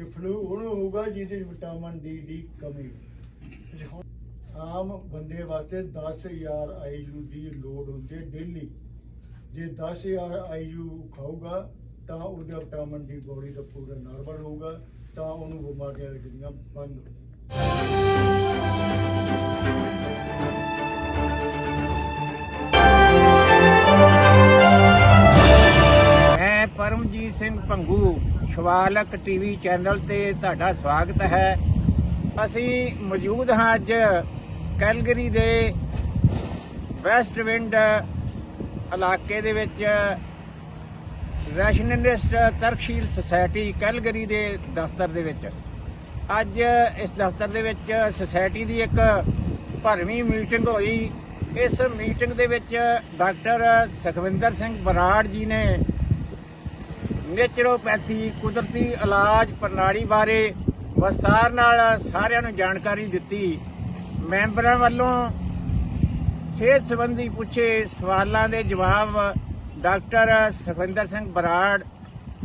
ਇਹ ਫਲੂ ਉਹਨੂੰ ਹੋਊਗਾ ਜਿਹਦੇ ਵਿੱਚ ਵਿਟਾਮਿਨ ਡੀ ਦੀ ਕਮੀ। ਆਮ ਬੰਦੇ ਵਾਸਤੇ 10000 ਆਈਯੂ ਦੀ ਲੋੜ ਹੁੰਦੀ ਹੈ ਡੇਲੀ ਜੇ 10000 ਆਈਯੂ ਖਾਊਗਾ, ਤਾਂ ਉਹਦਾ ਵਿਟਾਮਿਨ ਡੀ ਬੋਡੀ ਦਾ ਪੂਰਾ ਨਾਰਮਲ ਹੋਊਗਾ, ਤਾਂ ਉਹਨੂੰ ਬਿਮਾਰੀਆਂ ਲੱਗਣੀਆਂ ਬੰਦ ਹੋ ਮੈਂ ਪਰਮਜੀਤ ਸਿੰਘ ਭੰਗੂ, ਸ਼ਿਵਾਲਕ ਟੀਵੀ ਚੈਨਲ ਤੇ ਤੁਹਾਡਾ ਸਵਾਗਤ ਹੈ। ਅਸੀਂ ਮੌਜੂਦ ਹਾਂ ਅੱਜ ਕੈਲਗਰੀ ਦੇ ਵੈਸਟ ਵਿੰਡ ਇਲਾਕੇ ਦੇ ਵਿੱਚ ਰੈਸ਼ਨਲਿਸਟ ਤਰਕਸ਼ੀਲ ਸੁਸਾਇਟੀ ਕੈਲਗਰੀ ਦੇ ਦਫ਼ਤਰ ਦੇ ਵਿੱਚ। ਅੱਜ ਇਸ ਦਫ਼ਤਰ ਦੇ ਵਿੱਚ ਸੁਸਾਇਟੀ ਦੀ ਇੱਕ ਭਰਵੀਂ ਮੀਟਿੰਗ ਹੋਈ। ਇਸ ਮੀਟਿੰਗ ਦੇ ਵਿੱਚ ਡਾਕਟਰ ਸੁਖਵਿੰਦਰ ਸਿੰਘ ਬਰਾੜ ਜੀ ਨੇ ਨੇਚਰੋਪੈਥੀ ਕੁਦਰਤੀ ਇਲਾਜ ਪ੍ਰਣਾਲੀ ਬਾਰੇ ਵਿਸਥਾਰ ਨਾਲ ਸਾਰਿਆਂ ਨੂੰ ਜਾਣਕਾਰੀ ਦਿੱਤੀ। ਮੈਂਬਰਾਂ ਵੱਲੋਂ ਸਿਹਤ ਸੰਬੰਧੀ ਪੁੱਛੇ ਸਵਾਲਾਂ ਦੇ ਜਵਾਬ ਡਾਕਟਰ ਸੁਖਵਿੰਦਰ ਸਿੰਘ ਬਰਾੜ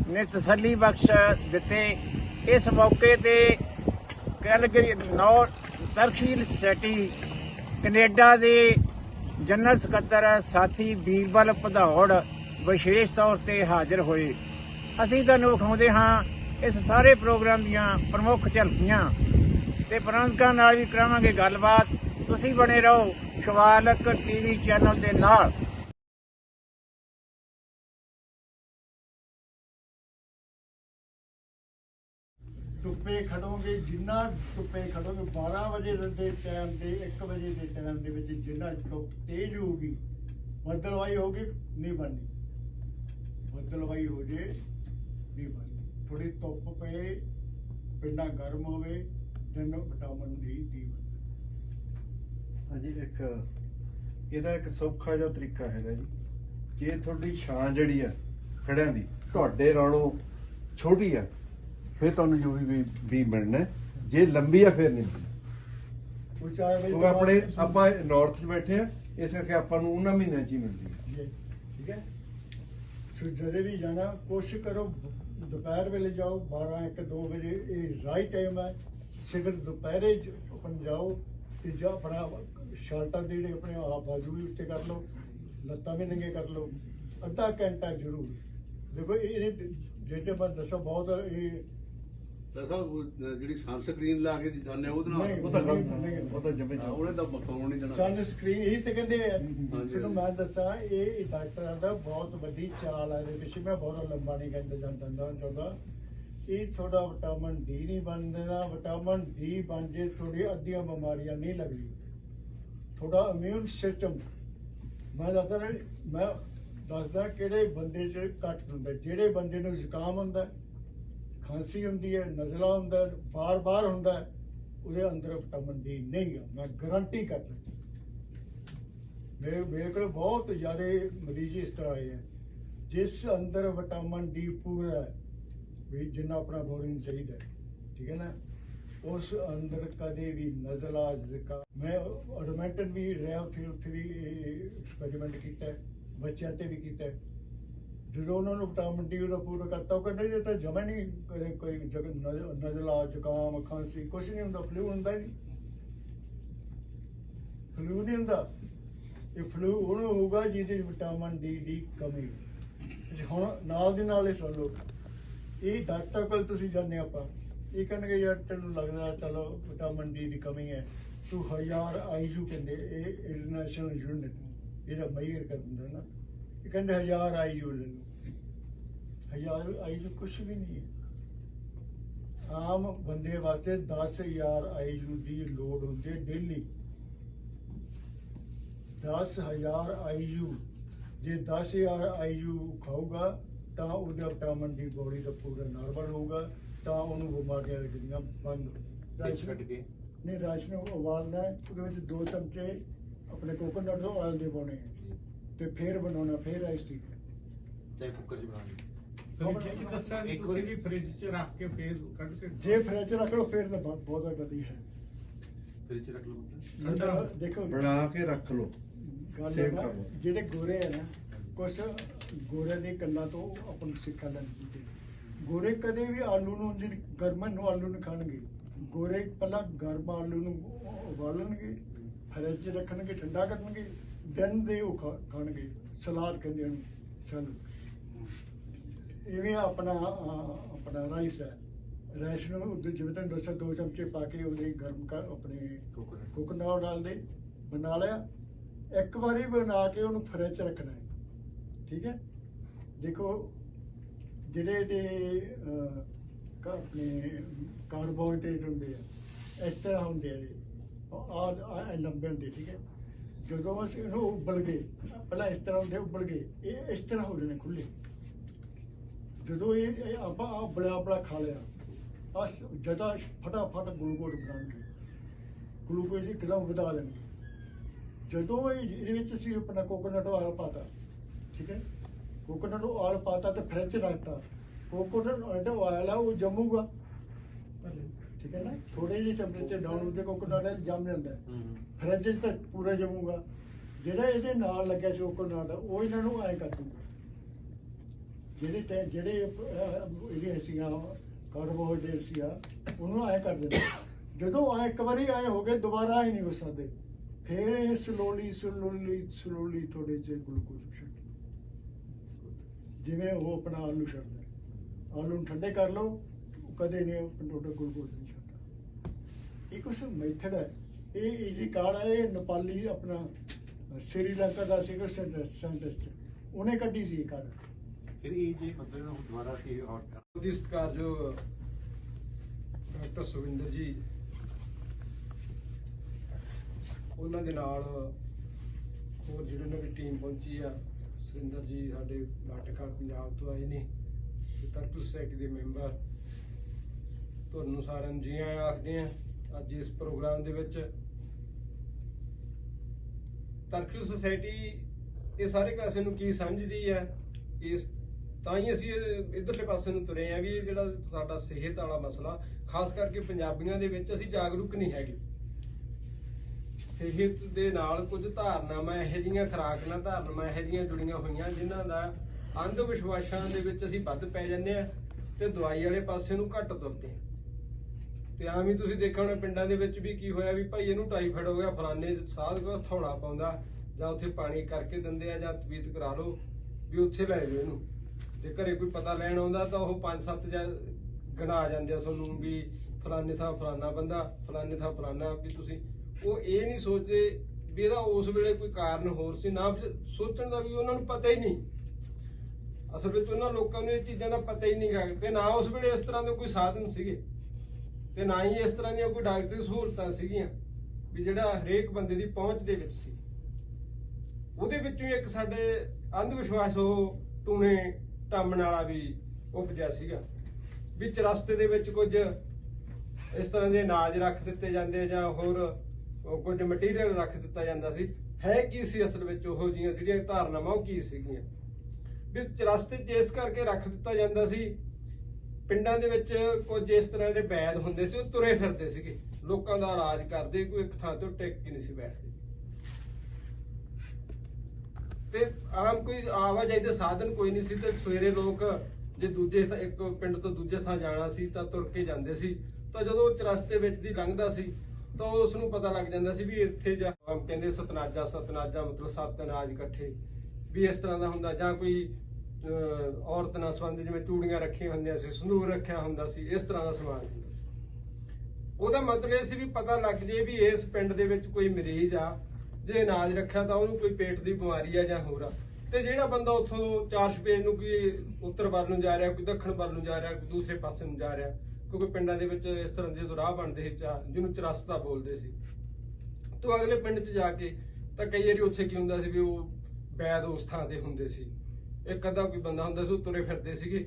ਨੇ ਤਸੱਲੀ ਬਖਸ਼ ਦਿੱਤੇ। ਇਸ ਮੌਕੇ ਤੇ ਕੈਲਗਰੀ ਨੌ ਤਰਕਸ਼ੀਲ ਸੋਸਾਇਟੀ ਕੈਨੇਡਾ ਦੇ ਜਨਰਲ ਸਕੱਤਰ ਸਾਥੀ ਬੀਰਬਲ ਭਦੌੜ ਵਿਸ਼ੇਸ਼ ਤੌਰ ਤੇ ਹਾਜ਼ਰ ਹੋਏ। ਅਸੀਂ ਤੁਹਾਨੂੰ ਵਿਖਾਉਂਦੇ ਹਾਂ, ਇਸ ਸਾਰੇ ਪ੍ਰੋਗਰਾਮ ਦੀਆਂ ਪ੍ਰਮੁੱਖ ਝਲਕੀਆਂ। ਤੇ ਪ੍ਰਬੰਧਕਾਂ ਨਾਲ ਵੀ ਕਰਾਵਾਂਗੇ ਗੱਲਬਾਤ। ਤੁਸੀਂ ਬਣੇ ਰਹੋ ਸ਼ਿਵਾਲਕ ਟੀਵੀ ਚੈਨਲ ਦੇ ਨਾਲ। ਧੁੱਪੇ ਖੜੋਗੇ, ਜਿੰਨਾ ਧੁੱਪੇ ਖੜੋਗੇ 12 ਵਜੇ ਦੇ ਟਾਈਮ ਤੇ 1 ਵਜੇ ਦੇ ਟਾਈਮ ਦੇ ਵਿੱਚ ਜਿੰਨਾ ਧੁੱਪ ਤੇਜ਼ ਹੋਊਗੀ, ਬੱਦਲਵਾਈ ਹੋਊਗੀ, ਨਹੀਂ ਬਣਨੀ। ਬੱਦਲਵਾਈ ਹੋ ਜੇ ਨਹੀਂ ਬਣਨੀ ਥੋੜੀ ਧੁੱਪ ਪਏ ਪਿੰਡਾਂ ਗਰਮ ਹੋਵੇ ਦਿਨ ਵਿਟਾਮਿਨ ਡੀ ਡੀ ਬਣਦਾ। ਹਾਂਜੀ ਇੱਕ ਇਹਦਾ ਇੱਕ ਸੌਖਾ ਜਿਹਾ ਤਰੀਕਾ ਹੈਗਾ ਜੀ। ਜੇ ਤੁਹਾਡੀ ਛਾਂ ਜਿਹੜੀ ਆ ਖੜਿਆਂ ਦੀ ਤੁਹਾਡੇ ਨਾਲੋਂ ਛੋਟੀ ਆ ਫਿਰ ਤੁਹਾਨੂੰ ਜੋ ਵੀ ਵੀ ਮਿਲਣਾ। ਜੇ ਲੰਬੀ ਆ ਫਿਰ ਨਹੀਂ ਉਹ ਆਪਣੇ ਆਪਾਂ ਨਾਰਥ 'ਚ ਬੈਠੇ ਆ ਇਸ ਕਰਕੇ ਆਪਾਂ ਨੂੰ ਉਹਨਾਂ ਮਹੀਨਿਆਂ 'ਚ ਹੀ ਮਿਲਦੀ ਹੈ ਠੀਕ ਹੈ। ਸੋ ਜਦੋਂ ਵੀ ਜਾਣਾ ਕੋਸ਼ਿਸ਼ ਕਰੋ ਦੁਪਹਿਰ ਵੇਲੇ ਜਾਓ 12 1 2 ਵਜੇ, ਇਹ ਰਾਈਟ ਟਾਈਮ ਹੈ। ਸਿਗਰ ਦੁਪਹਿਰੇ ਆਪਣ ਜਾਓ ਤੇ ਜਾਂ ਆਪਣਾ ਸ਼ਰਟਾਂ ਦੇ ਜਿਹੜੇ ਆਪਣੇ ਆਪ ਬਾਜੂ ਵੀ ਉੱਤੇ ਕਰ ਲਓ, ਲੱਤਾਂ ਵੀ ਨੰਗੇ ਕਰ ਲਓ, ਅੱਧਾ ਘੰਟਾ ਜ਼ਰੂਰ। ਦੇਖੋ ਇਹ ਜੇ ਜਿਹੜੇ ਮੈਂ ਦੱਸਾਂ ਬਹੁਤ ਇਹ ਦੱਸੋ ਜਿਹੜੀ ਸਨਸਕ੍ਰੀਨ ਲਾ ਕੇ ਜਾਂਦੇ ਆ ਉਹਦੇ ਨਾਲ ਨਹੀਂ, ਉਹ ਤਾਂ ਗਲਤ ਨਹੀਂ, ਹੈ ਨਹੀਂ। ਉਹ ਤਾਂ ਜਮੇ ਹਾਂ, ਉਹਨੇ ਤਾਂ ਮਖਾਉਣ ਨਹੀਂ ਦੇਣਾ। ਸਨ ਸਕਰੀਨ ਇਹ ਤੇ ਕਹਿੰਦੇ ਆ। ਹਾਂਜੀ। ਚਲੋ ਮੈਂ ਦੱਸਾਂ ਇਹ ਡਾਕਟਰਾਂ ਦਾ ਬਹੁਤ ਵੱਡੀ ਚਾਲ ਹੈ ਇਹਦੇ ਪਿੱਛੇ ਮੈਂ ਬਹੁਤ ਲੰਬਾ ਨਹੀਂ ਕਹਿੰਦਾ ਜਾਂਦਾ ਚਾਹੁੰਦਾ ਇਹ ਥੋੜਾ ਵਿਟਾਮਿਨ ਡੀ ਨਹੀਂ ਬਣਦਾ ਵਿਟਾਮਿਨ ਡੀ ਬਣ ਜੇ ਥੋੜੀ ਅੱਧੀਆਂ ਬਿਮਾਰੀਆਂ ਨਹੀਂ ਲੱਗਦੀ ਥੋੜਾ ਇਮਿਊਨ ਸਿਸਟਮ ਮੈਂ ਦੱਸਦਾ ਮੈਂ ਦੱਸਦਾ ਕਿਹੜੇ ਬੰਦੇ 'ਚ ਘੱਟ ਹੁੰਦਾ ਜਿਹੜੇ ਬੰਦੇ ਨੂੰ ਜ਼ੁਕਾਮ ਹੁੰਦਾ ਖਾਂਸੀ ਹੁੰਦੀ ਹੈ, ਨਜ਼ਲਾ ਹੁੰਦਾ ਬਾਰ-ਬਾਰ ਹੁੰਦਾ ਉਹਦੇ ਅੰਦਰ ਵਿਟਾਮਿਨ ਡੀ ਨਹੀਂ ਹੈ। ਮੈਂ ਗਾਰੰਟੀ ਕਰਦਾ ਮੇਰੇ ਮੇਰੇ ਕੋਲ ਬਹੁਤ ਜ਼ਿਆਦਾ ਮਰੀਜ਼ ਇਸ ਤਰ੍ਹਾਂ ਆਏ ਹੈ। ਜਿਸ ਅੰਦਰ ਵਿਟਾਮਿਨ ਡੀ ਪੂਰਾ ਹੈ, ਵੀ ਜਿੰਨਾ ਆਪਣਾ ਬੋਡੀ ਨੂੰ ਚਾਹੀਦਾ ਠੀਕ ਹੈ ਨਾ? ਉਸ ਅੰਦਰ ਕਦੇ ਵੀ ਨਜ਼ਲਾ, ਜ਼ਿਕਾ ਮੈਂ ਐਡਮਿਟਡ ਵੀ ਰਿਹਾ, ਉੱਥੇ ਉੱਥੇ ਵੀ ਐਕਸਪੈਰੀਮੈਂਟ ਕੀਤਾ ਬੱਚਿਆਂ ਤੇ ਵੀ ਕੀਤਾ ਜਦੋਂ ਉਹਨਾਂ ਨੂੰ ਵਿਟਾਮਿਨ ਡੀ ਉਹਦਾ ਪੂਰਾ ਕਰਤਾ, ਉਹ ਕਹਿੰਦੇ ਜੇ ਤਾਂ ਜਮਾ ਨਹੀਂ ਕਦੇ ਕੋਈ ਨਜ਼ਲਾ, ਜ਼ੁਕਾਮ ਖਾਂਸੀ ਕੁਝ ਨਹੀਂ ਹੁੰਦਾ ਫਲੂ ਹੁੰਦਾ ਹੀ ਨਹੀਂ। ਫਲੂ ਨਹੀਂ ਹੁੰਦਾ। ਇਹ ਫਲੂ ਉਹਨੂੰ ਹੋਊਗਾ ਜਿਹਦੇ ਵਿਟਾਮਿਨ ਡੀ ਦੀ ਕਮੀ। ਤੁਸੀਂ ਹੁਣ ਨਾਲ ਦੀ ਨਾਲ ਹੀ ਸੁਣ ਲਓ। ਇਹ ਡਾਕਟਰ ਕੋਲ ਤੁਸੀਂ ਜਾਂਦੇ ਆਪਾਂ। ਇਹ ਕਹਿੰਦੇ ਯਾਰ ਤੈਨੂੰ ਲੱਗਦਾ ਚਲੋ ਵਿਟਾਮਿਨ ਡੀ ਦੀ ਕਮੀ ਹੈ। ਤੂੰ ਹਜ਼ਾਰ ਆਈਯੂ ਕਹਿੰਦੇ, ਇਹ ਇੰਟਰਨੈਸ਼ਨਲ ਯੂਨਿਟ ਇਹਦਾ ਮੈਜ਼ਰ ਕਰ ਨਾ। ਇਹ ਕਹਿੰਦੇ ਹਜ਼ਾਰ ਆਈਯੂ ਲੈ ਲਓ ਹਜ਼ਾਰ ਆਈਯੂ ਕੁਝ ਵੀ ਨਹੀਂ ਹੈ। ਆਮ ਬੰਦੇ ਵਾਸਤੇ 10000 ਆਈਯੂ ਦੀ ਲੋੜ ਹੁੰਦੀ ਹੈ ਡੇਲੀ 10000 ਆਈਯੂ ਜੇ 10000 ਆਈਯੂ ਖਾਊਗਾ ਤਾਂ ਉਹਦਾ ਵਿਟਾਮਿਨ ਡੀ ਬੋਡੀ ਦਾ ਪੂਰਾ ਨਾਰਮਲ ਹੋਊਗਾ ਤਾਂ ਉਹਨੂੰ ਬਿਮਾਰੀਆਂ ਲੱਗਣੀਆਂ ਬੰਦ ਵਿੱਚ ਕੱਢ ਕੇ? ਨਹੀਂ ਰਾਸ਼ਨ ਉਬਾਲਣਾ ਹੈ ਉਹਦੇ ਵਿੱਚ ਦੋ ਚਮਚੇ ਆਪਣੇ ਕੋਕੋਨਟ ਦਾ ਆਇਲ ਦੇ ਪਾਉਣੇ ਹੈ। ਤੇ ਫਿਰ ਬਣਾਉਣਾ ਫਿਰ ਆਈਸ ਟੀ ਚਾਹੇ ਕੁੱਕਰ 'ਚ ਬਣਾਉਣੀ ਇੱਕ ਵਾਰੀ ਵੀ ਫ੍ਰਿਜ 'ਚ ਰੱਖ ਕੇ ਫੇਰ ਕੱਢ ਕੇ ਜੇ ਫ੍ਰਿਜ 'ਚ ਰੱਖ ਲਓ ਫਿਰ ਤਾਂ ਬਹੁਤ ਬਹੁਤ ਵਧੀਆ ਹੈ ਫ੍ਰਿਜ 'ਚ ਰੱਖ ਲਓ ਠੰਡਾ। ਦੇਖੋ ਬਣਾ ਕੇ ਰੱਖ ਲਓ ਗੱਲ ਸੇਵ ਇਹ ਨਾ, ਕਰ ਲਓ। ਜਿਹੜੇ ਗੋਰੇ ਆ ਨਾ ਕੁਛ ਗੋਰੇ ਦੇ ਕੰਨਾਂ ਤੋਂ ਆਪਾਂ ਨੂੰ ਸਿੱਖਿਆ ਲੈਣੀ ਚਾਹੀਦੀ ਹੈ। ਗੋਰੇ ਕਦੇ ਵੀ ਆਲੂ ਨੂੰ ਜਿਹੜੀ ਗਰਮਨ ਨੂੰ ਆਲੂ ਨੂੰ ਖਾਣਗੇ ਗੋਰੇ ਪਹਿਲਾਂ ਗਰਮ ਆਲੂ ਨੂੰ ਉਬਾਲਣਗੇ ਫਰਿੱਜ 'ਚ ਰੱਖਣਗੇ ਠੰਡਾ ਕਰਨਗੇ ਦਿਨ ਦੇ ਉਹ ਖਾ- ਖਾਣਗੇ ਸਲਾਦ ਕਹਿੰਦੇ ਉਹਨੂੰ ਸਲ ਇਵੇਂ ਆਪਣਾ ਅਹ, ਆਪਣਾ ਰਾਈਸ ਹੈ। ਰਾਈਸ ਨੂੰ ਉਹਦੇ ਜਿਵੇਂ ਤੁਹਾਨੂੰ ਦੱਸਿਆ ਦੋ ਚਮਚੇ ਪਾ ਕੇ ਉਹਦੇ ਗਰਮ ਕਰ ਆਪਣੇ ਕੋਕੋਨਟ ਡਾਲ ਦੇ ਬਣਾ ਲਿਆ। ਇੱਕ ਵਾਰੀ ਬਣਾ ਕੇ ਉਹਨੂੰ ਫਰਿੱਜ 'ਚ ਰੱਖਣਾ ਹੈ। ਠੀਕ ਹੈ? ਦੇਖੋ ਜਿਹੜੇ ਦੇ ਆਪਣੇ ਕਾਰਬੋਹਾਈਡਰੇਟ ਹੁੰਦੇ ਆ ਇਸ ਤਰ੍ਹਾਂ ਹੁੰਦੇ ਆ ਇਹ। ਆ ਲੰਬੇ ਹੁੰਦੇ, ਠੀਕ ਹੈ। ਜਦੋਂ ਅਸੀਂ ਇਹਨੂੰ ਉਬਲ ਗਏ, ਪਹਿਲਾਂ ਇਸ ਤਰ੍ਹਾਂ ਹੁੰਦੇ, ਉਬਲ ਗਏ। ਇਹ ਇਸ ਤਰ੍ਹਾਂ ਹੋ ਜਾਣੇ ਖੁੱਲੇ ਜਦੋਂ ਇਹ ਆਪਾਂ ਆ ਬੜਾ ਬੜਾ ਖਾ ਲਿਆ ਆ ਜਦਾ ਫਟਾਫਟ ਗਲੂਕੋਜ਼ ਬਣਾਉਣਗੇ। ਗਲੂਕੋਜ਼ ਇੱਕਦਮ ਵਧਾ ਦੇਣਗੇ। ਜਦੋਂ ਇਹ, ਇਹਦੇ ਵਿੱਚ ਅਸੀਂ ਆਪਣਾ ਕੋਕੋਨਟ ਆਇਲ ਪਾਤਾ, ਠੀਕ ਹੈ। ਕੋਕੋਨਟ ਆਇਲ ਪਾਤਾ ਤੇ ਫ੍ਰਿਜ 'ਚ ਰੱਖਤਾ। ਕੋਕੋਨਟ ਆਇਲ ਆ, ਉਹ ਜੰਮੂਗਾ। ਠੀਕ ਹੈ ਨਾ? ਥੋੜੇ ਜਿਹੇ ਟੈਂਪਰੇਚਰ ਡਾਊਨ ਹੁੰਦੇ ਕੋਕੋਨਟ ਜੰਮ ਜਾਂਦਾ ਫ੍ਰਿਜ 'ਚ ਤਾਂ ਪੂਰਾ ਜੰਮੂਗਾ। ਜਿਹੜਾ ਇਹਦੇ ਨਾਲ ਲੱਗਿਆ ਸੀ ਕੋਕੋਨਟ ਉਹ ਇਹਨਾਂ ਨੂੰ ਐ ਕਰ ਦੂਗਾ ਜਿਹੜੇ ਟੈ- ਜਿਹੜੇ ਇਹਦੇ ਸੀਗਾ ਕਾਰਬੋਹਾਈਡਰੇਟ ਸੀਗਾ ਉਹਨੂੰ ਐ ਕਰ ਦਿੰਦੇ ਜਦੋਂ ਐ ਇੱਕ ਵਾਰੀ ਐ ਹੋ ਗਏ ਦੁਬਾਰਾ ਹੀ ਨਹੀਂ ਹੋ ਸਕਦੇ। ਫਿਰ ਇਹ ਸਲੋਲੀ ਸਲੋਲੀ ਸਲੋਲੀ ਥੋੜੇ ਜਿਹੇ ਗਲੂਕੋਜ਼ ਛੱਡ ਜਿਵੇਂ ਉਹ ਆਪਣਾ ਆਲੂ ਛੱਡਦਾ। ਆਲੂ ਨੂੰ ਠੰਡੇ ਕਰ ਲਓ ਕਦੇ ਨਹੀਂ ਟੋਟਲ ਗਲੂਕੋਜ਼ ਇਹ ਕੁਛ ਮੈਥਡ ਹੈ। ਇਹ ਇਹਦੀ ਕਾਰਡ ਹੈ ਇਹ ਨੇਪਾਲੀ ਆਪਣਾ ਸ੍ਰੀਲੰਕਾ ਦਾ ਸੀਗਾ ਸਾਇੰਟਿਸਟ ਉਹਨੇ ਕੱਢੀ ਸੀ ਇਹ ਕਾਰਡ। ਫਿਰ ਇਹ ਜੇ ਮਤਲਬ ਦੁਬਾਰਾ ਸੀ ਔਰ ਦੀ ਸਤਿਕਾਰਯੋਗ ਡਾਕਟਰ ਸੁਵਿੰਦਰ ਜੀ ਉਹਨਾਂ ਦੇ ਨਾਲ ਹੋਰ ਜਿਹੜੇ ਉਹਨਾਂ ਦੀ ਟੀਮ ਪਹੁੰਚੀ ਆ ਸੁਰਿੰਦਰ ਜੀ ਸਾਡੇ ਨਾਟਕਾ ਪੰਜਾਬ ਤੋਂ ਆਏ ਨੇ ਤੇ ਤਰਕੂ ਸੁਸਾਇਟੀ ਦੇ ਮੈਂਬਰ ਤੁਹਾਨੂੰ ਸਾਰਿਆਂ ਨੂੰ ਜੀ ਆਇਆਂ ਆਖਦੇ ਆ। ਅੱਜ ਇਸ ਪ੍ਰੋਗਰਾਮ ਦੇ ਵਿੱਚ ਤਰਕੂ ਸੁਸਾਇਟੀ ਇਹ ਸਾਰੇ ਕਾਸੇ ਨੂੰ ਕੀ ਸਮਝਦੀ ਹੈ, ਇਸ ਤਾਂ ਹੀ ਅਸੀਂ ਇਧਰਲੇ ਪਾਸੇ ਨੂੰ ਤੁਰੇ ਆ ਵੀ ਇਹ ਜਿਹੜਾ ਸਾਡਾ ਸਿਹਤ ਵਾਲਾ ਮਸਲਾ, ਖਾਸ ਕਰਕੇ ਪੰਜਾਬੀਆਂ ਦੇ ਵਿੱਚ ਅਸੀਂ ਜਾਗਰੂਕ ਨਹੀਂ ਹੈਗੇ। ਸਿਹਤ ਦੇ ਨਾਲ ਕੁਝ ਧਾਰਨਾਵਾਂ ਇਹੋ ਜਿਹੀਆਂ ਖੁਰਾਕ ਨਾਲ ਧਾਰਨਾਵਾਂ ਇਹੋ ਜਿਹੀਆਂ ਜੁੜੀਆਂ ਹੋਈਆਂ ਜਿਨ੍ਹਾਂ ਦਾ ਅੰਧ ਵਿਸ਼ਵਾਸਾਂ ਦੇ ਵਿੱਚ ਅਸੀਂ ਵੱਧ ਪੈ ਜਾਂਦੇ ਆ ਤੇ ਦਵਾਈ ਵਾਲੇ ਪਾਸੇ ਨੂੰ ਘੱਟ ਤੁਰਦੇ ਆ ਤੇ ਆਮ ਹੀ ਤੁਸੀਂ ਦੇਖਿਆ ਹੋਣਾ ਪਿੰਡਾਂ ਦੇ ਵਿੱਚ ਵੀ ਕੀ ਹੋਇਆ ਵੀ ਭਾਈ ਇਹਨੂੰ ਟਾਈਫਾਇਡ ਹੋ ਗਿਆ, ਫਲਾਣੇ ਸਾਧ ਕੋ ਪਾਉਂਦਾ, ਜਾਂ ਉੱਥੇ ਪਾਣੀ ਕਰਕੇ ਦਿੰਦੇ ਆ ਜਾਂ ਤਬੀਤ ਕਰਾ ਲਓ, ਵੀ ਉੱਥੇ ਲੈ ਜਾਓ ਇਹਨੂੰ। ਜੇ ਘਰੇ ਕੋਈ ਪਤਾ ਲੈਣ ਆਉਂਦਾ ਤਾਂ ਉਹ 5-7 ਜਾਂ ਗਣਾ ਜਾਂਦੇ ਆ ਤੁਹਾਨੂੰ ਵੀ ਫਲਾਣੇ ਥਾਂ ਫਲਾਣਾ ਬੰਦਾ, ਫਲਾਣੇ ਥਾਂ ਫਲਾਣਾ, ਵੀ ਤੁਸੀਂ ਉਹ ਇਹ ਨਹੀਂ ਸੋਚਦੇ ਵੀ ਇਹਦਾ ਉਸ ਵੇਲੇ ਕੋਈ ਕਾਰਨ ਹੋਰ ਸੀ, ਨਾ ਸੋਚਣ ਦਾ ਵੀ ਉਹਨਾਂ ਨੂੰ ਪਤਾ ਹੀ ਨਹੀਂ। ਅਸਲ ਵਿੱਚ ਉਹਨਾਂ ਲੋਕਾਂ ਨੂੰ ਇਹ ਚੀਜ਼ਾਂ ਦਾ ਪਤਾ ਹੀ ਨਹੀਂ ਗਾ, ਤੇ ਨਾ ਉਸ ਵੇਲੇ ਇਸ ਤਰ੍ਹਾਂ ਦੇ ਕੋਈ ਸਾਧਨ ਸੀਗੇ। ਤੇ ਨਾ ਹੀ ਇਸ ਤਰ੍ਹਾਂ ਦੀਆਂ ਕੋਈ ਡਾਕਟਰੀ ਸਹੂਲਤਾਂ ਸੀਗੀਆਂ ਵੀ ਜਿਹੜਾ ਹਰੇਕ ਬੰਦੇ ਦੀ ਪਹੁੰਚ ਦੇ ਵਿੱਚ ਸੀ। ਉਹਦੇ ਵਿੱਚੋਂ ਹੀ ਇੱਕ ਸਾਡੇ ਅੰਧ ਵਿਸ਼ਵਾਸ ਉਹ ਟੂਣੇ ਟੰਮਣ ਵਾਲਾ ਵੀ ਉਪਜਿਆ ਸੀਗਾ। ਵੀ ਚਰਸਤੇ ਦੇ ਵਿੱਚ ਕੁਝ ਇਸ ਤਰ੍ਹਾਂ ਦੇ ਅਨਾਜ ਰੱਖ ਦਿੱਤੇ ਜਾਂਦੇ ਜਾਂ ਹੋਰ ਉਹ ਕੁਝ ਮਟੀਰੀਅਲ ਰੱਖ ਦਿੱਤਾ ਜਾਂਦਾ ਸੀ। ਹੈ ਕੀ ਸੀ ਅਸਲ ਵਿੱਚ ਉਹ ਜੀਆਂ ਜਿਹੜੀਆਂ ਧਾਰਨਾਵਾਂ ਉਹ ਕੀ ਸੀਗੀਆਂ? ਵੀ ਚਰਸਤੇ 'ਚ ਇਸ ਕਰਕੇ ਰੱਖ ਦਿੱਤਾ ਜਾਂਦਾ ਸੀ ਪਿੰਡਾਂ ਦੇ ਵਿੱਚ ਕੁਝ ਇਸ ਤਰ੍ਹਾਂ ਦੇ ਵੈਦ ਹੁੰਦੇ ਸੀ, ਉਹ ਤੁਰੇ ਫਿਰਦੇ ਸੀਗੇ। ਲੋਕਾਂ ਦਾ ਇਲਾਜ ਕਰਦੇ, ਕੋਈ ਇੱਕ ਥਾਂ ਤੋਂ ਟਿਕ ਕੇ ਨਹੀਂ ਸੀ ਬੈਠਦੇ। ਤੇ ਆਮ ਕੋਈ ਆਵਾਜਾਈ ਦੇ ਸਾਧਨ ਕੋਈ ਨਹੀਂ ਸੀ, ਤੇ ਸਵੇਰੇ ਲੋਕ ਜੇ ਦੂਜੇ ਇੱਕ ਪਿੰਡ ਤੋਂ ਦੂਜੇ ਥਾਂ ਜਾਣਾ ਸੀ, ਤਾਂ ਤੁਰ ਕੇ ਜਾਂਦੇ ਸੀ। ਤਾਂ ਜਦੋਂ ਚਰਸਤੇ ਵਿੱਚ ਦੀ ਲੰਘਦਾ ਸੀ, ਤਾਂ ਉਸ ਨੂੰ ਪਤਾ ਲੱਗ ਜਾਂਦਾ ਸੀ ਵੀ ਇੱਥੇ ਜਾ ਕਹਿੰਦੇ ਸਤਨਾਜਾ ਸਤਨਾਜਾ ਮਤਲਬ ਸੱਤ ਅਨਾਜ ਇਕੱਠੇ, ਵੀ ਇਸ ਤਰ੍ਹਾਂ ਦਾ ਹੁੰਦਾ ਜਾਂ ਕੋਈ ਔਰਤ ਨਾਲ ਸੰਬੰਧ ਜਿਵੇਂ ਚੂੜੀਆਂ ਰੱਖੀਆਂ ਹੁੰਦੀਆਂ ਸੀ ਸੰਦੂਰ ਰੱਖਿਆ ਹੁੰਦਾ ਸੀ, ਇਸ ਤਰ੍ਹਾਂ ਦਾ ਸਮਾਨ ਹੁੰਦਾ ਉਹਦਾ ਮਤਲਬ ਇਹ ਸੀ ਵੀ ਪਤਾ ਲੱਗ ਜੇ ਵੀ ਇਸ ਪਿੰਡ ਦੇ ਵਿੱਚ ਕੋਈ ਮਰੀਜ਼ ਆ, ਜੇ ਅਨਾਜ ਰੱਖਿਆ ਤਾਂ ਉਹਨੂੰ ਕੋਈ ਪੇਟ ਦੀ ਬਿਮਾਰੀ ਆ ਜਾਂ ਹੋਰ ਆ। ਤੇ ਜਿਹੜਾ ਬੰਦਾ ਉੱਥੋਂ ਚਾਰ ਸਪੇਜ ਨੂੰ ਕੋਈ ਉੱਤਰ ਵੱਲ ਨੂੰ ਜਾ ਰਿਹਾ, ਕੋਈ ਦੱਖਣ ਵੱਲ ਨੂੰ ਜਾ ਰਿਹਾ, ਕੋਈ ਦੂਸਰੇ ਪਾਸੇ ਨੂੰ ਜਾ ਰਿਹਾ ਕਿਉਂਕਿ ਪਿੰਡਾਂ ਦੇ ਵਿੱਚ ਇਸ ਤਰ੍ਹਾਂ ਦੇ ਜਦੋਂ ਰਾਹ ਬਣਦੇ ਸੀ, ਚਾ- ਜਿਹਨੂੰ ਚਰਸਤਾ ਬੋਲਦੇ ਸੀ। ਤੋਂ ਅਗਲੇ ਪਿੰਡ 'ਚ ਜਾ ਕੇ ਤਾਂ ਕਈ ਵਾਰੀ ਉੱਥੇ ਕੀ ਹੁੰਦਾ ਸੀ ਵੀ ਉਹ ਵੈਦ ਉਸ ਥਾਂ ਤੇ ਹੁੰਦੇ ਸੀ। ਇੱਕ ਅੱਧਾ ਕੋਈ ਬੰਦਾ ਹੁੰਦਾ ਸੀ, ਉਹ ਤੁਰੇ ਫਿਰਦੇ ਸੀਗੇ।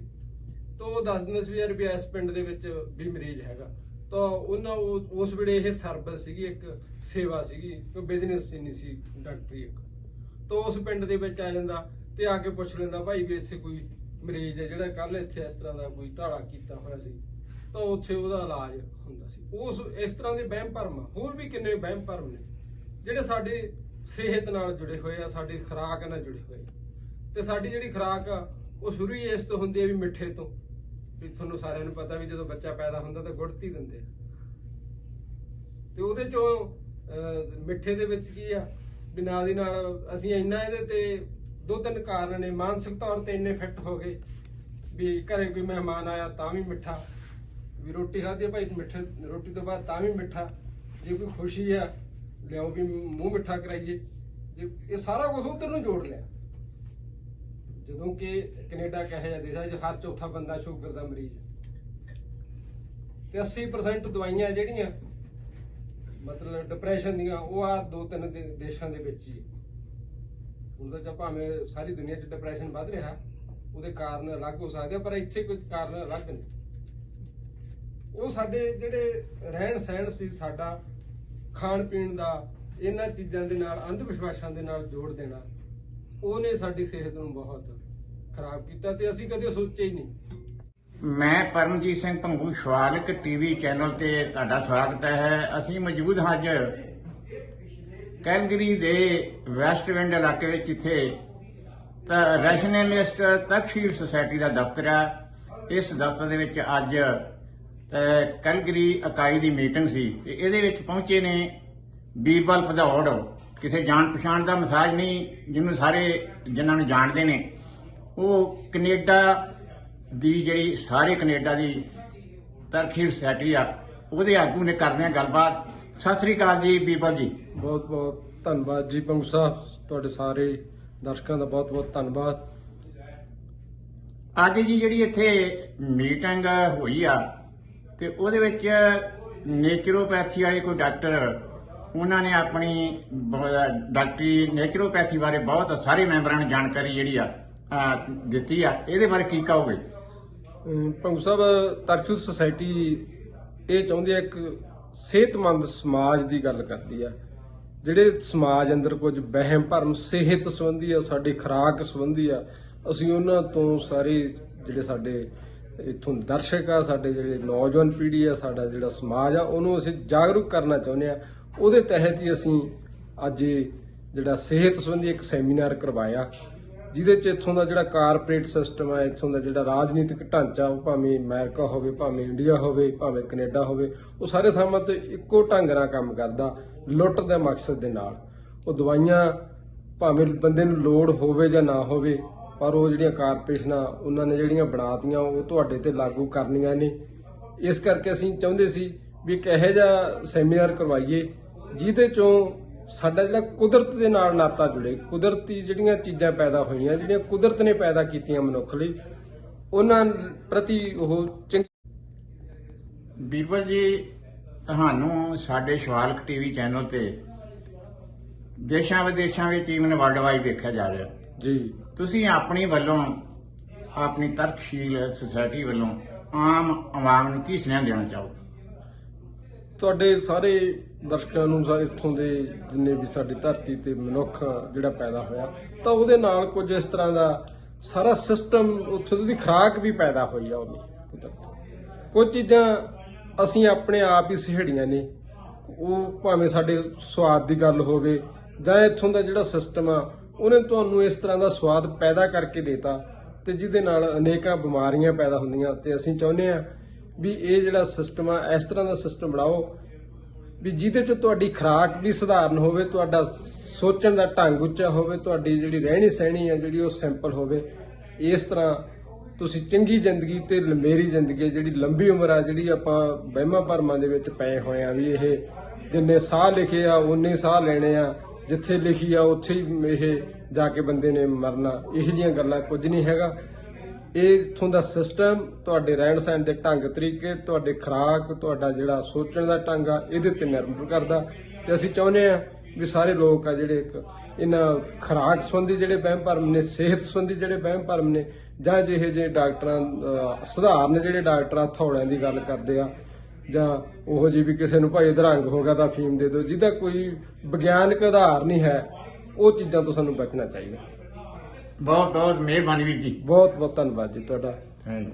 ਤਾਂ ਉਹ ਦੱਸ ਦਿੰਦੇ ਸੀ ਵੀ ਯਾਰ ਵੀ ਇਸ ਪਿੰਡ ਦੇ ਵਿੱਚ ਵੀ ਮਰੀਜ਼ ਹੈਗਾ। ਤਾਂ ਉਹਨਾਂ ਉਸ ਵੇਲੇ ਇਹ ਸਰਵਿਸ ਸੀਗੀ, ਇੱਕ ਸੇਵਾ ਸੀਗੀ ਕੋਈ ਬਿਜ਼ਨਸ ਨਹੀਂ ਸੀ, ਡਾਕਟਰੀ ਇੱਕ। ਤਾਂ ਉਸ ਪਿੰਡ ਦੇ ਵਿੱਚ ਆ ਜਾਂਦਾ ਤੇ ਆ ਕੇ ਪੁੱਛ ਲੈਂਦਾ, ਭਾਈ ਵੀ ਇੱਥੇ ਕੋਈ ਮਰੀਜ਼ ਹੈ ਜਿਹੜਾ ਕੱਲ ਇੱਥੇ ਇਸ ਤਰ੍ਹਾਂ ਦਾ ਕੋਈ ਢਾਲਾ ਕੀਤਾ ਹੋਇਆ ਸੀ? ਤਾਂ ਉੱਥੇ ਉਹਦਾ ਇਲਾਜ ਹੁੰਦਾ ਸੀ। ਉਸ, ਇਸ ਤਰ੍ਹਾਂ ਦੇ ਵਹਿਮ ਭਰਮ ਹੋਰ ਵੀ ਕਿੰਨੇ ਵਹਿਮ ਭਰਮ ਨੇ, ਜਿਹੜੇ ਸਾਡੇ ਸਿਹਤ ਨਾਲ ਜੁੜੇ ਹੋਏ ਆ, ਸਾਡੀ ਖੁਰਾਕ ਨਾਲ ਜੁੜੇ ਹੋਏ ਆ। ਤੇ ਸਾਡੀ ਜਿਹੜੀ ਖੁਰਾਕ ਆ, ਉਹ ਸ਼ੁਰੂ ਹੀ ਇਸ ਤੋਂ ਹੁੰਦੀ ਹੈ ਵੀ ਮਿੱਠੇ ਤੋਂ। ਵੀ ਤੁਹਾਨੂੰ ਸਾਰਿਆਂ ਨੂੰ ਪਤਾ ਵੀ ਜਦੋਂ ਬੱਚਾ ਪੈਦਾ ਹੁੰਦਾ ਤਾਂ ਗੁੜਤੀ ਦਿੰਦੇ ਆ। ਤੇ ਉਹਦੇ ਚੋਂ ਮਿੱਠੇ ਦੇ ਵਿੱਚ ਕੀ ਆ? ਵੀ ਨਾਲ ਦੀ ਨਾਲ ਅਸੀਂ ਇੰਨਾ ਇਹਦੇ ਤੇ ਦੋ ਤਿੰਨ ਕਾਰਨ ਨੇ। ਮਾਨਸਿਕ ਤੌਰ ਤੇ ਇੰਨੇ ਫਿੱਟ ਹੋ ਗਏ ਵੀ ਘਰੇ ਕੋਈ ਮਹਿਮਾਨ ਆਇਆ ਤਾਂ ਵੀ ਮਿੱਠਾ। ਵੀ ਰੋਟੀ ਖਾਧੀ ਆ ਭਾਈ ਮਿੱਠੇ, ਰੋਟੀ ਤੋਂ ਬਾਅਦ ਤਾਂ ਵੀ ਮਿੱਠਾ। ਜੇ ਕੋਈ ਖੁਸ਼ੀ ਆ, ਲਿਆਓ ਵੀ ਮੂੰਹ ਮਿੱਠਾ ਕਰਾਈਏ। ਜੇ ਇਹ ਸਾਰਾ ਕੁਝ ਉਧਰ ਨੂੰ ਜੋੜ ਲਿਆ। ਜਦੋਂ ਕਿ ਕੈਨੇਡਾ ਕਹੇ ਜਾਂਦੇ ਸੀ ਹਰ ਚੌਥਾ ਬੰਦਾ ਸ਼ੂਗਰ ਦਾ ਮਰੀਜ਼ ਹੈ। ਤੇ 80% ਦਵਾਈਆਂ ਜਿਹੜੀਆਂ, ਮਤਲਬ ਡਿਪਰੈਸ਼ਨ ਦੀਆਂ, ਉਹ ਆ ਦੋ ਤਿੰਨ ਦੇਸ਼ਾਂ ਦੇ ਵਿੱਚ ਹੀ ਹੁੰਦਾ ਜਾਂ ਭਾਵੇਂ ਸਾਰੀ ਦੁਨੀਆ 'ਚ ਡਿਪਰੈਸ਼ਨ ਵੱਧ ਰਿਹਾ, ਉਹਦੇ ਕਾਰਨ ਅਲੱਗ ਹੋ ਸਕਦੇ ਪਰ ਇੱਥੇ ਕੁਝ ਕਾਰਨ ਅਲੱਗ ਨੇ ਉਹ ਸਾਡੇ ਜਿਹੜੇ ਰਹਿਣ ਸਹਿਣ ਸੀ, ਸਾਡਾ ਖਾਣ ਪੀਣ ਦਾ, ਇਹਨਾਂ ਚੀਜ਼ਾਂ ਦੇ ਨਾਲ, ਅੰਧ ਵਿਸ਼ਵਾਸਾਂ ਦੇ ਨਾਲ ਜੋੜ ਦੇਣਾ, ਉਹਨੇ ਸਾਡੀ ਸਿਹਤ ਨੂੰ ਬਹੁਤ ਖਰਾਬ ਕੀਤਾ ਤੇ ਅਸੀਂ ਕਦੇ ਸੋਚਿਆ ਹੀ ਨਹੀਂ। ਮੈਂ ਪਰਮਜੀਤ ਸਿੰਘ ਭੰਗੂ ਸ਼ਵਾਲਕ ਟੀਵੀ ਚੈਨਲ ਤੇ ਤੁਹਾਡਾ ਸਵਾਗਤ ਹੈ। ਅਸੀਂ ਮੌਜੂਦ ਹਾਂ ਅੱਜ ਕੈਲਗਰੀ ਦੇ ਵੈਸਟ ਵਿੰਡ ਇਲਾਕੇ ਵਿੱਚ ਜਿੱਥੇ ਤਾਂ ਰੈਸ਼ਨਲਿਸਟ ਤਕਸ਼ੀਲ ਸੁਸਾਇਟੀ ਦਾ ਦਫ਼ਤਰ ਹੈ। ਇਸ ਦਫ਼ਤਰ ਦੇ ਵਿੱਚ ਅੱਜ ਅਹ, ਕੈਲਗਰੀ ਇਕਾਈ ਦੀ ਮੀਟਿੰਗ ਸੀ ਤੇ ਇਹਦੇ ਵਿੱਚ ਪਹੁੰਚੇ ਨੇ ਬੀਰਬਲ ਭਦੌੜ। ਕਿਸੇ ਜਾਣ ਪਛਾਣ ਦਾ ਮਸਾਜ ਨਹੀਂ ਜਿਹਨੂੰ ਸਾਰੇ ਜਿਨ੍ਹਾਂ ਨੂੰ ਜਾਣਦੇ ਨੇ। ਉਹ ਕੈਨੇਡਾ ਦੀ ਜਿਹੜੀ ਸਾਰੇ ਕੈਨੇਡਾ ਦੀ ਤਰਖੀਰ ਸੁਸਾਇਟੀ ਆ ਉਹਦੇ ਆਗੂ ਨੇ ਕਰਦੇ ਆ ਗੱਲਬਾਤ। ਸਤਿ ਸ੍ਰੀ ਅਕਾਲ ਜੀ ਬੀਬਲ ਜੀ। ਬਹੁਤ ਬਹੁਤ ਧੰਨਵਾਦ ਜੀ ਪੰਗੂ ਸਾਹਿਬ ਤੁਹਾਡੇ ਸਾਰੇ ਦਰਸ਼ਕਾਂ ਦਾ ਬਹੁਤ ਬਹੁਤ ਧੰਨਵਾਦ। ਅੱਜ ਜੀ ਜਿਹੜੀ ਇੱਥੇ ਮੀਟਿੰਗ ਹੋਈ ਆ ਤੇ ਉਹਦੇ ਵਿੱਚ ਨੇਚਰੋਪੈਥੀ ਵਾਲੇ ਕੋਈ ਡਾਕਟਰ ਉਹਨਾਂ ਨੇ ਆਪਣੀ ਡਾਕਟਰੀ ਨੇਚਰੋਪੈਥੀ ਬਾਰੇ ਬਹੁਤ ਸਾਰੇ ਮੈਂਬਰਾਂ ਨੂੰ ਜਾਣਕਾਰੀ ਜਿਹੜੀ ਆ ਅਹ, ਦਿੱਤੀ ਆ ਇਹਦੇ ਬਾਰੇ ਕੀ ਕਹੋਗੇ? ਅਮ ਭੰਗੂ ਸਾਹਿਬ ਤਰਕਸ਼ੂਲ ਸੁਸਾਇਟੀ ਇਹ ਚਾਹੁੰਦੀ ਹੈ ਇੱਕ ਸਿਹਤਮੰਦ ਸਮਾਜ ਦੀ ਗੱਲ ਕਰਦੀ ਆ। ਜਿਹੜੇ ਸਮਾਜ ਅੰਦਰ ਕੁਝ ਵਹਿਮ ਭਰਮ ਸਿਹਤ ਸੰਬੰਧੀ ਆ ਸਾਡੀ ਖੁਰਾਕ ਸੰਬੰਧੀ ਆ ਅਸੀਂ ਉਹਨਾਂ ਤੋਂ ਸਾਰੇ ਜਿਹੜੇ ਸਾਡੇ ਇੱਥੋਂ ਦਰਸ਼ਕ ਆ ਸਾਡੇ ਜਿਹੜੇ ਨੌਜਵਾਨ ਪੀੜ੍ਹੀ ਆ ਸਾਡਾ ਜਿਹੜਾ ਸਮਾਜ ਆ ਉਹਨੂੰ ਅਸੀਂ ਜਾਗਰੂਕ ਕਰਨਾ ਚਾਹੁੰਦੇ ਆ। ਉਹਦੇ ਤਹਿਤ ਹੀ ਅਸੀਂ ਅੱਜ ਇਹ ਜਿਹੜਾ ਸਿਹਤ ਸੰਬੰਧੀ ਇੱਕ ਸੈਮੀਨਾਰ ਕਰਵਾਇਆ। ਜਿਹਦੇ ਚ ਇੱਥੋਂ ਦਾ ਜਿਹੜਾ ਕਾਰਪੋਰੇਟ ਸਿਸਟਮ ਹੈ ਇੱਥੋਂ ਦਾ ਜਿਹੜਾ ਰਾਜਨੀਤਿਕ ਢਾਂਚਾ, ਉਹ ਭਾਵੇਂ ਅਮਰੀਕਾ ਹੋਵੇ, ਭਾਵੇਂ ਇੰਡੀਆ ਹੋਵੇ, ਭਾਵੇਂ ਕੈਨੇਡਾ ਹੋਵੇ, ਉਹ ਸਾਰੇ ਥਾਵਾਂ ਤੇ ਇੱਕੋ ਢੰਗ ਨਾਲ ਕੰਮ ਕਰਦਾ, ਲੁੱਟ ਦੇ ਮਕਸਦ ਦੇ ਨਾਲ। ਉਹ ਦਵਾਈਆਂ ਭਾਵੇਂ ਬੰਦੇ ਨੂੰ ਲੋੜ ਹੋਵੇ ਜਾਂ ਨਾ ਹੋਵੇ, ਪਰ ਉਹ ਜਿਹੜੀਆਂ ਕਾਰਪੋਰੇਸ਼ਨਾਂ, ਉਹਨਾਂ ਨੇ ਜਿਹੜੀਆਂ ਬਣਾਤੀਆਂ, ਉਹ ਤੁਹਾਡੇ ਤੇ ਲਾਗੂ ਕਰਨੀਆਂ ਨੇ। ਇਸ ਕਰਕੇ ਅਸੀਂ ਚਾਹੁੰਦੇ ਸੀ ਵੀ ਇੱਕ ਇਹੋ ਜਿਹਾ ਸੈਮੀਨਾਰ ਕਰਵਾਈਏ, ਜਿਹਦੇ ਚੋਂ ਸਾਡਾ ਜਿਹੜਾ ਕੁਦਰਤ ਦੇ ਨਾਲ ਨਾਤਾ ਜੁੜੇ ਕੁਦਰਤੀ ਜਿਹੜੀਆਂ ਚੀਜ਼ਾਂ ਪੈਦਾ ਹੋਈਆਂ ਜਿਹੜੀਆਂ ਕੁਦਰਤ ਨੇ ਪੈਦਾ ਕੀਤੀਆਂ ਮਨੁੱਖ ਲਈ ਉਹਨਾਂ ਪ੍ਰਤੀ ਉਹ ਚੰਗੀ ਬੀਰਬਲ ਜੀ ਤੁਹਾਨੂੰ ਸਾਡੇ ਸ਼ਵਾਲਕ ਟੀਵੀ ਚੈਨਲ ਤੇ ਦੇਸ਼ਾਂ ਵਿਦੇਸ਼ਾਂ ਵਿੱਚ ਈਵਨ ਵਰਲਡ ਵਾਈਡ ਦੇਖਿਆ ਜਾ ਰਿਹਾ। ਜੀ। ਤੁਸੀਂ ਆਪਣੀ ਵੱਲੋਂ ਆਪਣੀ ਤਰਕਸ਼ੀਲ ਸੁਸਾਇਟੀ ਵੱਲੋਂ ਆਮ ਆਵਾਮ ਨੂੰ ਕੀ ਸੁਨੇਹਾ ਦੇਣਾ ਚਾਹੋ ਤੁਹਾਡੇ ਸਾਰੇ ਦਰਸ਼ਕਾਂ ਨੂੰ ਸਾਰੇ ਇੱਥੋਂ ਦੇ ਜਿੰਨੇ ਵੀ ਸਾਡੀ ਧਰਤੀ ਤੇ ਮਨੁੱਖ ਜਿਹੜਾ ਪੈਦਾ ਹੋਇਆ, ਤਾਂ ਉਹਦੇ ਨਾਲ ਕੁਝ ਇਸ ਤਰ੍ਹਾਂ ਦਾ ਸਾਰਾ ਸਿਸਟਮ ਉੱਥੋਂ ਦੀ ਖੁਰਾਕ ਵੀ ਪੈਦਾ ਹੋਈ ਆ ਉਹਦੀ, ਕੁਦਰਤ ਕੁਝ ਚੀਜ਼ਾਂ ਅਸੀਂ ਆਪਣੇ ਆਪ ਹੀ ਸਿਹੜੀਆਂ ਨੇ, ਉਹ ਭਾਵੇਂ ਸਾਡੇ ਸਵਾਦ ਦੀ ਗੱਲ ਹੋਵੇ ਜਾਂ ਇੱਥੋਂ ਦਾ ਜਿਹੜਾ ਸਿਸਟਮ ਆ, ਉਹਨੇ ਤੁਹਾਨੂੰ ਇਸ ਤਰ੍ਹਾਂ ਦਾ ਸਵਾਦ ਪੈਦਾ ਕਰਕੇ ਦੇਤਾ ਤੇ ਜਿਹਦੇ ਨਾਲ ਅਨੇਕਾਂ ਬਿਮਾਰੀਆਂ ਪੈਦਾ ਹੁੰਦੀਆਂ ਤੇ ਅਸੀਂ ਚਾਹੁੰਦੇ ਆ ਵੀ ਇਹ ਜਿਹੜਾ ਸਿਸਟਮ ਆ, ਇਸ ਤਰ੍ਹਾਂ ਦਾ ਸਿਸਟਮ ਬਣਾਓ ਵੀ ਜਿਹਦੇ ਚ ਤੁਹਾਡੀ ਖੁਰਾਕ ਵੀ ਸਧਾਰਨ ਹੋਵੇ, ਤੁਹਾਡਾ ਸੋਚਣ ਦਾ ਢੰਗ ਉੱਚਾ ਹੋਵੇ, ਤੁਹਾਡੀ ਜਿਹੜੀ ਰਹਿਣੀ ਸਹਿਣੀ ਆ, ਜਿਹੜੀ ਉਹ ਸਿੰਪਲ ਹੋਵੇ, ਇਸ ਤਰ੍ਹਾਂ ਤੁਸੀਂ ਚੰਗੀ ਜ਼ਿੰਦਗੀ ਤੇ ਲੰਮੇਰੀ ਜ਼ਿੰਦਗੀ ਜਿਹੜੀ ਲੰਬੀ ਉਮਰ ਆ, ਜਿਹੜੀ ਆਪਾਂ ਵਹਿਮਾਂ ਭਰਮਾਂ ਦੇ ਵਿੱਚ ਪਏ ਹੋਏ ਆ ਵੀ ਇਹ ਜਿੰਨੇ ਸਾਹ ਲਿਖੇ ਆ ਉਨੇ ਸਾਹ ਲੈਣੇ ਆ, ਜਿੱਥੇ ਲਿਖੀ ਆ, ਉੱਥੇ ਹੀ ਇਹ ਜਾ ਕੇ ਬੰਦੇ ਨੇ ਮਰਨਾ। ਇਹੋ ਜਿਹੀਆਂ ਗੱਲਾਂ ਕੁਝ ਨਹੀਂ ਹੈਗਾ। ਇਹ ਇਥੋਂ ਦਾ ਸਿਸਟਮ ਤੁਹਾਡੇ ਰਹਿਣ ਸਹਿਣ ਦੇ ਢੰਗ ਤਰੀਕੇ ਤੁਹਾਡੇ ਖੁਰਾਕ ਤੁਹਾਡਾ ਜਿਹੜਾ ਸੋਚਣ ਦਾ ਢੰਗ ਆ ਇਹਦੇ ਤੇ ਨਿਰਭਰ ਕਰਦਾ। ਤੇ ਅਸੀਂ ਚਾਹੁੰਦੇ ਆ ਵੀ ਸਾਰੇ ਲੋਕ ਆ ਜਿਹੜੇ ਇੱਕ ਇਹਨਾਂ ਖੁਰਾਕ ਸੰਬੰਧੀ ਜਿਹੜੇ ਵਹਿਮ ਭਰਮ ਨੇ ਸਿਹਤ ਸੰਬੰਧੀ ਜਿਹੜੇ ਵਹਿਮ ਭਰਮ ਨੇ ਜਾਂ ਜਿਹੇ ਜਿਹੇ ਡਾਕਟਰਾਂ ਅਹ, ਸਧਾਰਨ ਜਿਹੜੇ ਡਾਕਟਰਾਂ ਆ ਦੀ ਗੱਲ ਕਰਦੇ ਆ ਜਾਂ ਉਹੋ ਜਿਹੀ ਵੀ ਕਿਸੇ ਨੂੰ ਭਾਈ ਅਧਰੰਗ ਹੋ ਗਿਆ ਤਾਂ ਫੀਮ ਦੇ ਦਿਓ ਜਿਹਦਾ ਕੋਈ ਵਿਗਿਆਨਕ ਆਧਾਰ ਨਹੀਂ ਹੈ ਉਹ ਚੀਜ਼ਾਂ ਤੋਂ ਸਾਨੂੰ ਬਚਣਾ ਚਾਹੀਦਾ। ਬਹੁਤ ਬਹੁਤ ਮਿਹਰਬਾਨੀ ਵੀਰ ਜੀ। ਬਹੁਤ ਬਹੁਤ ਧੰਨਵਾਦ ਜੀ ਤੁਹਾਡਾ। Thank you